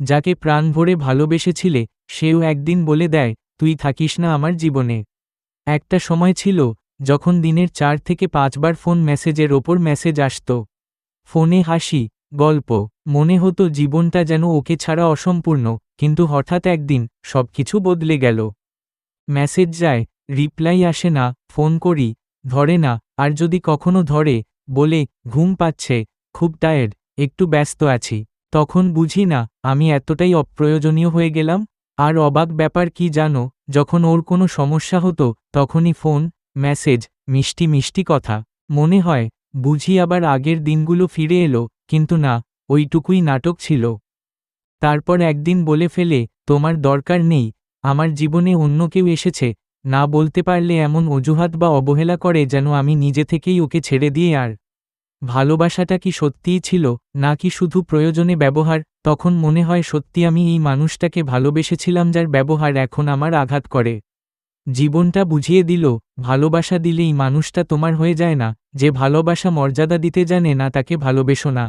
যাকে প্রাণ ভরে ভালোবেসেছিলে, সেও একদিন বলে দেয়, তুই থাকিস না আমার জীবনে। একটা সময় ছিল, যখন দিনের চার থেকে পাঁচবার ফোন মেসেজের ওপর মেসেজ আসত। ফোনে হাসি, গল্প, মনে হতো জীবনটা যেন ওকে ছাড়া অসম্পূর্ণ, কিন্তু হঠাৎ একদিন, সবকিছু বদলে গেল। মেসেজ যায়, রিপ্লাই আসে না, ফোন করি, ধরে না, আর যদি কখনো ধরে, বলে, ঘুম পাচ্ছে, খুব টায়ার্ড একটু ব্যস্ত আছি। তখন বুঝি না, আমি এতটাই অপ্রয়োজনীয় হয়ে গেলাম। আর অবাক ব্যাপার কি জানো, যখন ওর কোনো সমস্যা হতো, তখনই ফোন, মেসেজ, মিষ্টি মিষ্টি কথা। মনে হয়, বুঝি আবার আগের দিনগুলো ফিরে এলো, কিন্তু না, ওইটুকুই নাটক ছিল। তারপর একদিন বলে ফেলে, তোমার দরকার নেই, আমার জীবনে অন্য কেউ এসেছে, না বলতে পারলে এমন অজুহাত বা অবহেলা করে যেন আমি নিজে থেকেই ওকে ছেড়ে দিয়ে আর ভালোবাসাটা কি সত্যিই ছিল, নাকি শুধু প্রয়োজনে ব্যবহার? তখন মনে হয় সত্যি আমি এই মানুষটাকে ভালোবেসেছিলাম যার ব্যবহার এখন আমার আঘাত করে। জীবনটা বুঝিয়ে দিল, ভালোবাসা দিলেই মানুষটা তোমার হয়ে যায় না, যে ভালোবাসা মর্যাদা দিতে জানে না তাকে ভালোবেসো না।